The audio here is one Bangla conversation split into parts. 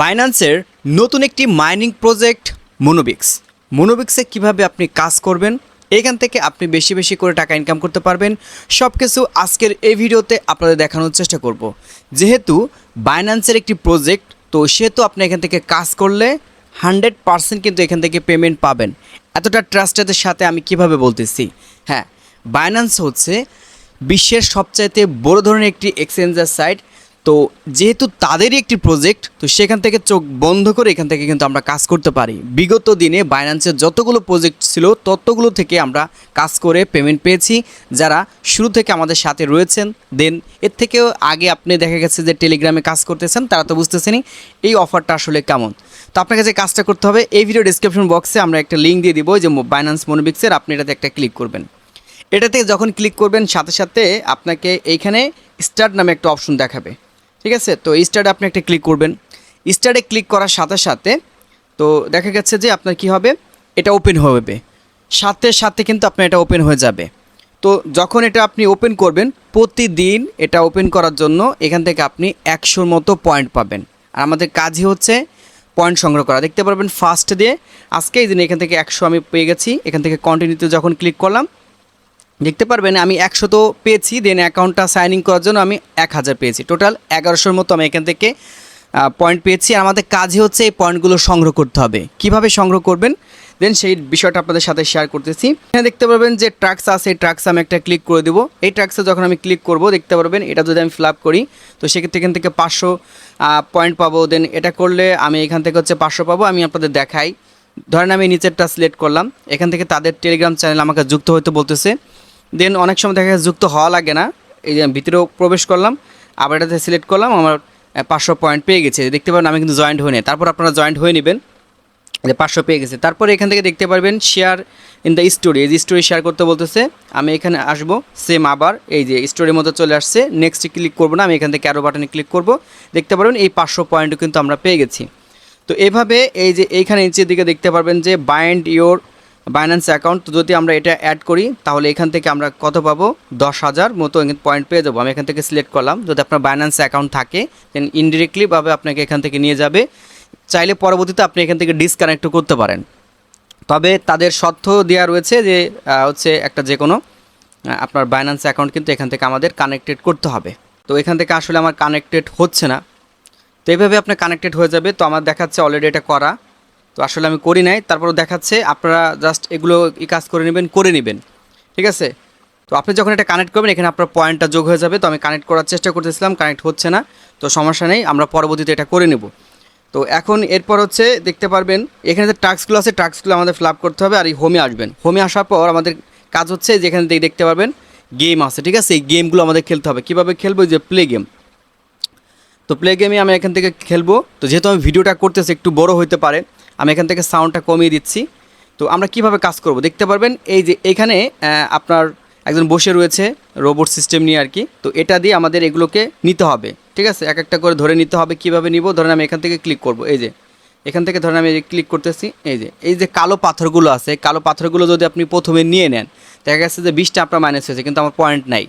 বাইন্যান্সের নতুন একটি মাইনিং প্রজেক্ট মোনোবিক্স মোনোবিক্সে কীভাবে আপনি কাজ করবেন? এখান থেকে আপনি বেশি বেশি করে টাকা ইনকাম করতে পারবেন। সব কিছু আজকের এই ভিডিওতে আপনাদের দেখানোর চেষ্টা করব। যেহেতু বাইন্যান্সের একটি প্রজেক্ট তো সেহেতু আপনি এখান থেকে কাজ করলে হান্ড্রেড পার্সেন্ট কিন্তু এখান থেকে পেমেন্ট পাবেন। এতটা ট্রাস্টের সাথে আমি কীভাবে বলতেছি? হ্যাঁ বাইন্যান্স হচ্ছে বিশ্বের সবচাইতে বড় ধরনের একটি এক্সচেঞ্জার সাইট তো যেহেতু তাদেরই একটি প্রজেক্ট তো সেখান থেকে চোখ বন্ধ করে এখান থেকে কিন্তু আমরা কাজ করতে পারি। বিগত দিনে বাইন্যান্সের যতগুলো প্রজেক্ট ছিল, ততগুলো থেকে আমরা কাজ করে পেমেন্ট পেয়েছি। যারা শুরু থেকে আমাদের সাথে রয়েছেন দেন এর থেকেও আগে আপনি দেখা গেছে যে টেলিগ্রামে কাজ করতেছেন, তারা তো বুঝতেছেনই এই অফারটা আসলে কেমন। তো আপনাকে যে কাজটা করতে হবে, এই ভিডিও ডিসক্রিপশন বক্সে আমরা একটা লিঙ্ক দিয়ে দিব যে বাইন্যান্স মনোবিক্সের আপনি এটাতে একটা ক্লিক করবেন। এটাতে যখন ক্লিক করবেন, সাথে সাথে আপনাকে এইখানে স্টার্ট নামে একটা অপশন দেখাবে। ঠিক আছে? তো স্টার্টে আপনি একটা ক্লিক করবেন। স্টার্টে ক্লিক করার সাথে সাথে, তো দেখা গেছে যে আপনার কি হবে? এটা ওপেন হবে। সাথে সাথে কিন্তু আপনার এটা ওপেন হয়ে যাবে। তো যখন এটা আপনি ওপেন করবেন, প্রতিদিন এটা ওপেন করার জন্য এখান থেকে আপনি একশোর মতো পয়েন্ট পাবেন। আর আমাদের কাজই হচ্ছে পয়েন্ট সংগ্রহ করা। দেখতে পারবেন ফার্স্ট দিয়ে আজকে এই দিন এখান থেকে একশো আমি পেয়ে গেছি। এখান থেকে কন্টিনিউতে যখন ক্লিক করলাম দেখতে পারবেন, আমি একশো তো পেয়েছি দেন অ্যাকাউন্টটা সাইন ইন করার জন্য আমি এক হাজার পেয়েছি। টোটাল এগারোশোর মতো আমি এখান থেকে পয়েন্ট পেয়েছি। আর আমাদের কাজই হচ্ছে এই পয়েন্টগুলো সংগ্রহ করতে হবে। কীভাবে সংগ্রহ করবেন? দেন সেই বিষয়টা আপনাদের সাথে শেয়ার করতেছি। এখানে দেখতে পারবেন যে ট্রাক্স আছে ট্রাক্স আমি একটা ক্লিক করে দেবো। এই ট্রাক্সে যখন আমি ক্লিক করব, দেখতে পারবেন, এটা যদি আমি ফিল আপ করি, তো সেক্ষেত্রে এখান থেকে পাঁচশো পয়েন্ট পাবো। দেন এটা করলে আমি এখান থেকে হচ্ছে পাঁচশো পাবো, আমি আপনাদের দেখাই। ধরেন আমি নিচেরটা সিলেক্ট করলাম। এখান থেকে তাদের টেলিগ্রাম চ্যানেল আমাকে যুক্ত হতে বলতেছে। দেন অনেক সময় দেখা যায় যুক্ত হওয়া লাগে না। এই যে ভিতরেও প্রবেশ করলাম, আবার এটাতে সিলেক্ট করলাম, আমার পাঁচশো পয়েন্ট পেয়ে গেছে। দেখতে পাবেন আমি কিন্তু জয়েন্ট হয়ে নিই তারপর আপনারা জয়েন্ট হয়ে নেবেন। যে পাঁচশো পেয়ে গেছে। তারপরে এখান থেকে দেখতে পারবেন শেয়ার ইন দ্য স্টোরি এই যে স্টোরি শেয়ার করতে বলতেছে, আমি এখানে আসব সেম আবার এই যে স্টোরির মতো চলে আসছে। নেক্সট ক্লিক করব না, আমি এখান থেকে অ্যারো বাটনে ক্লিক করব। দেখতে পারবেন এই পাঁচশো পয়েন্টও কিন্তু আমরা পেয়ে গেছি। তো এভাবে এই যে এইখানে নিচের দিকে দেখতে পারবেন যে বাইন্ড ইওর বাইন্যান্স অ্যাকাউন্ট তো যদি আমরা এটা অ্যাড করি, তাহলে এখান থেকে আমরা কত পাবো? দশ হাজার মতো পয়েন্ট পেয়ে যাব। আমি এখান থেকে সিলেক্ট করলাম। যদি আপনার বাইন্যান্স অ্যাকাউন্ট থাকে দেন ইনডিরেক্টলিভাবে আপনাকে এখান থেকে নিয়ে যাবে। চাইলে পরবর্তীতে আপনি এখান থেকে ডিসকানেক্টও করতে পারেন। তবে তাদের শর্ত দেওয়া রয়েছে যে হচ্ছে একটা যে কোনো আপনার বাইন্যান্স অ্যাকাউন্ট কিন্তু এখান থেকে আমাদের কানেক্টেড করতে হবে। তো এখান থেকে আসলে আমার কানেক্টেড হচ্ছে না। তো এইভাবে আপনার কানেক্টেড হয়ে যাবে। তো আমার দেখাচ্ছে অলরেডি এটা করা। তো আসলে আমি করি নাই, তারপরও দেখাচ্ছে, আপনারা জাস্ট এগুলো কাজ করে নেবেন করে নেবেন। ঠিক আছে? তো আপনি যখন এটা কানেক্ট করবেন, এখানে আপনার পয়েন্টটা যোগ হয়ে যাবে, তো আমি কানেক্ট করার চেষ্টা করতেছিলাম কানেক্ট হচ্ছে না, তো সমস্যা নেই, আমরা পরবর্তীতে এটা করে নেব। তো এখন এরপর হচ্ছে, দেখতে পারবেন, এখানে যে টাস্কগুলো আছে, টাস্কগুলো আমাদের ফিল আপ করতে হবে, আর এই হোমে আসবেন। হোমে আসার পর আমাদের কাজ হচ্ছে, যেখানে দেখতে পারবেন গেম আছে, ঠিক আছে? এই গেমগুলো আমাদের খেলতে হবে। কীভাবে খেলব? যে প্লে গেম তো প্লে গেমে আমি এখান থেকে খেলব। তো যেহেতু আমি ভিডিওটা করতেছি, একটু বড় হতে পারে, আমি এখান থেকে সাউন্ডটা কমিয়ে দিচ্ছি। তো আমরা কীভাবে কাজ করব? দেখতে পারবেন, এই যে এখানে আপনার একজন বসে রয়েছে রোবট সিস্টেম নিয়ে আর কি তো এটা দিয়ে আমাদের এগুলোকে নিতে হবে, ঠিক আছে? এক একটা করে ধরে নিতে হবে, কীভাবে নিব? ধরেন আমি এখান থেকে ক্লিক করব, এই যে। এখান থেকে ধরেন আমি ক্লিক করতেছি, এই যে। এই যে কালো পাথরগুলো আছে কালো পাথরগুলো যদি আপনি প্রথমে নিয়ে নেন, দেখা গেছে যে বিশটা আপনার মাইনাস হয়েছে, কিন্তু আমার পয়েন্ট নাই।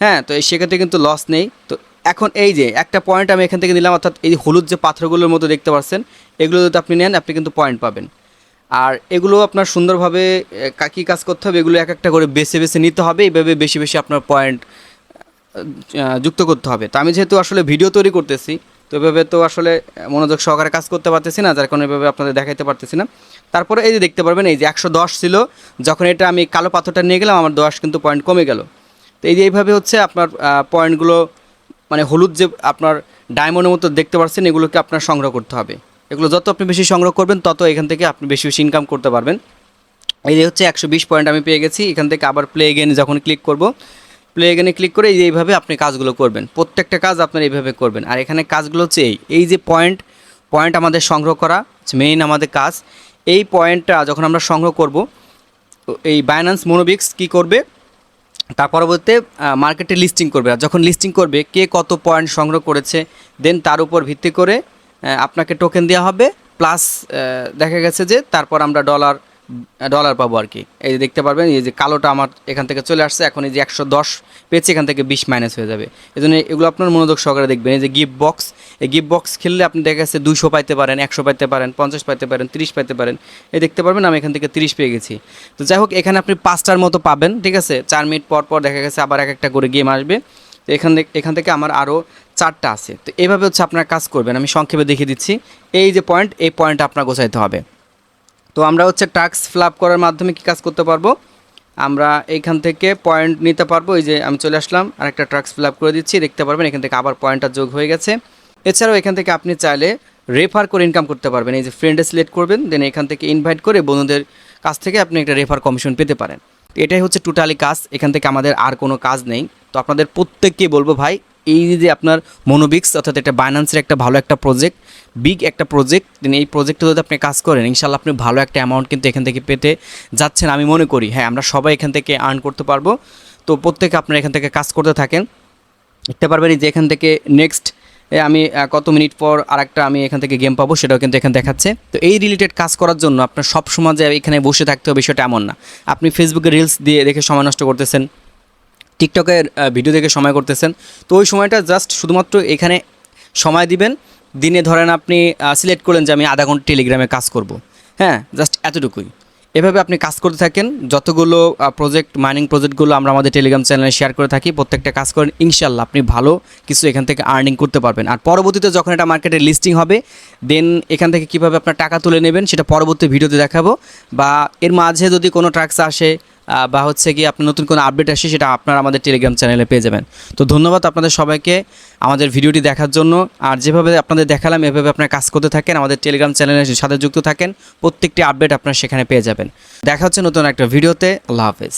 হ্যাঁ তো সেক্ষেত্রে কিন্তু লস নেই। তো এখন এই যে, একটা পয়েন্ট আমি এখান থেকে নিলাম, অর্থাৎ এই হলুদ যে পাথরগুলোর মতো দেখতে পাচ্ছেন, এগুলো যদি আপনি নেন, আপনি কিন্তু পয়েন্ট পাবেন। আর এগুলো আপনার সুন্দরভাবে কী কাজ করতে হবে? এগুলো এক একটা করে বেছে বেছে নিতে হবে এইভাবে বেশি বেশি আপনার পয়েন্ট যুক্ত করতে হবে। তো আমি যেহেতু আসলে ভিডিও তৈরি করতেছি, তো এভাবে তো আসলে মনোযোগ সহকারে কাজ করতে পারতেছি না, যার কারণে এভাবে আপনাদের দেখাইতে পারতেছি না। তারপরে এই যে দেখতে পারবেন, এই যে একশো দশ ছিল, যখন এটা আমি কালো পাথরটা নিয়ে গেলাম, আমার দশ কিন্তু পয়েন্ট কমে গেল। তো এই যে এইভাবে হচ্ছে আপনার পয়েন্টগুলো মানে হলুদ যে আপনার ডায়মন্ডের মতো দেখতে পাচ্ছেন এগুলোকে আপনার সংগ্রহ করতে হবে। এগুলো যত আপনি বেশি সংগ্রহ করবেন, তত এখান থেকে আপনি বেশি বেশি ইনকাম করতে পারবেন। এই হচ্ছে একশো বিশ পয়েন্ট আমি পেয়ে গেছি। এখান থেকে আবার প্লে এগেন যখন ক্লিক করব প্লে এগেনে ক্লিক করে এইভাবে আপনি কাজগুলো করবেন। প্রত্যেকটা কাজ আপনার এইভাবে করবেন। আর এখানে কাজগুলো হচ্ছে এই। এই যে পয়েন্ট পয়েন্ট আমাদের সংগ্রহ করা মেইন আমাদের কাজ। এই পয়েন্টটা যখন আমরা সংগ্রহ করব, এই বাইন্যান্স মোনোবিক্স কি করবে? তার পরবর্তীতে মার্কেটে লিস্টিং করবে। আর যখন লিস্টিং করবে, কে কত পয়েন্ট সংগ্রহ করেছে দেন তার উপর ভিত্তি করে আপনাকে টোকেন দেওয়া হবে প্লাস দেখা গেছে যে তারপর আমরা ডলার ডলার পাবো আর কি। এই যে দেখতে পারবেন, এই যে কালোটা আমার এখান থেকে চলে আসছে, এখন এই যে একশো দশ পেয়েছে, এখান থেকে বিশ মাইনাস হয়ে যাবে। এই জন্য এগুলো আপনার মনোযোগ সহকারে দেখবেন। এই যে গিফট বক্স এই গিফট বক্স খেললে আপনি দেখা গেছে দুশো পাইতে পারেন, একশো পাইতে পারেন, পঞ্চাশ পাইতে পারেন, তিরিশ পাইতে পারেন। এই দেখতে পারবেন, আমি এখান থেকে তিরিশ পেয়ে গেছি। তো যাই হোক, এখানে আপনি পাঁচটার মতো পাবেন, ঠিক আছে? চার মিনিট পর পর দেখা গেছে আবার এক একটা করে গেম আসবে। তো এখান থেকে এখান থেকে আমার আরও চারটা আছে। তো এইভাবে হচ্ছে আপনার কাজ করবেন। আমি সংক্ষেপে দেখিয়ে দিচ্ছি। এই যে পয়েন্ট এই পয়েন্ট আপনার গোছাইতে হবে। তো আমরা হচ্ছে টাস্ক ফিল আপ করার মাধ্যমে কি কাজ করতে পারব? আমরা এইখান থেকে পয়েন্ট নিতে পারব, এই যে আমি চলে আসলাম আর একটা ট্রাক্স ফিল করে দিচ্ছি, দেখতে পারবেন এখান থেকে আবার পয়েন্টটা যোগ হয়ে গেছে। এছাড়াও এখান থেকে আপনি চাইলে রেফার করে ইনকাম করতে পারবেন, এই যে ফ্রেন্ডে সিলেক্ট করবেন দেন এখান থেকে ইনভাইট করে বন্ধুদের কাছ থেকে আপনি একটা রেফার কমিশন পেতে পারেন। এটাই হচ্ছে টোটালি কাজ, এখান থেকে আমাদের আর কোনো কাজ নেই। তো আপনাদের প্রত্যেককে বলব ভাই এই যে আপনার মনোবিক্স অর্থাৎ এটা বাইন্যান্সের একটা ভালো একটা প্রজেক্ট বিগ একটা প্রজেক্ট এই প্রজেক্টে যদি আপনি কাজ করেন ইনশাল্লাহ আপনি ভালো একটা অ্যামাউন্ট কিন্তু এখান থেকে পেতে যাচ্ছেন, আমি মনে করি। হ্যাঁ আমরা সবাই এখান থেকে আর্ন করতে পারব। তো প্রত্যেকে আপনারা এখান থেকে কাজ করতে থাকেন। দেখতে পারবেন যে, এখান থেকে নেক্সট আমি কত মিনিট পর আরেকটা আমি এখান থেকে গেম পাবো, সেটাও কিন্তু এখানে দেখাচ্ছে। তো এই রিলেটেড কাজ করার জন্য আপনার সব সময় যে এখানে বসে থাকতে হবে সেটা এমন না। আপনি ফেসবুকে রিলস দিয়ে দেখে সময় নষ্ট করতেছেন। টিকটকের ভিডিও দেখে সময় করতেছেন। তো ওই সময়টা জাস্ট শুধুমাত্র এখানে সময় দিবেন। দিনে ধরেন আপনি সিলেক্ট করলেন যে আমি আধা ঘণ্টা টেলিগ্রামে কাজ করব। হ্যাঁ জাস্ট এতটুকুই। এভাবে আপনি কাজ করতে থাকেন। যতগুলো প্রজেক্ট মাইনিং প্রজেক্টগুলো আমরা আমাদের টেলিগ্রাম চ্যানেলে শেয়ার করে থাকি, প্রত্যেকটা কাজ করেন, ইনশাল্লাহ আপনি ভালো কিছু এখান থেকে আর্নিং করতে পারবেন। আর পরবর্তীতে যখন এটা মার্কেটে লিস্টিং হবে দেন এখান থেকে কীভাবে আপনার টাকা তুলে নেবেন, সেটা পরবর্তী ভিডিওতে দেখাবো। বা এর মাঝে যদি কোনো ট্রাক্স আসে বা হচ্ছে কি আপনার নতুন কোনো আপডেট আসে সেটা আপনারা আমাদের টেলিগ্রাম চ্যানেলে পেয়ে যাবেন। তো ধন্যবাদ আপনাদের সবাইকে আমাদের ভিডিওটি দেখার জন্য। আর যেভাবে আপনাদের দেখালাম, এভাবে আপনার কাজ করতে থাকেন, আমাদের টেলিগ্রাম চ্যানেলের সাথে যুক্ত থাকেন, প্রত্যেকটি আপডেট আপনারা সেখানে পেয়ে যাবেন। দেখা হচ্ছে নতুন একটা ভিডিওতে। আল্লাহ হাফেজ।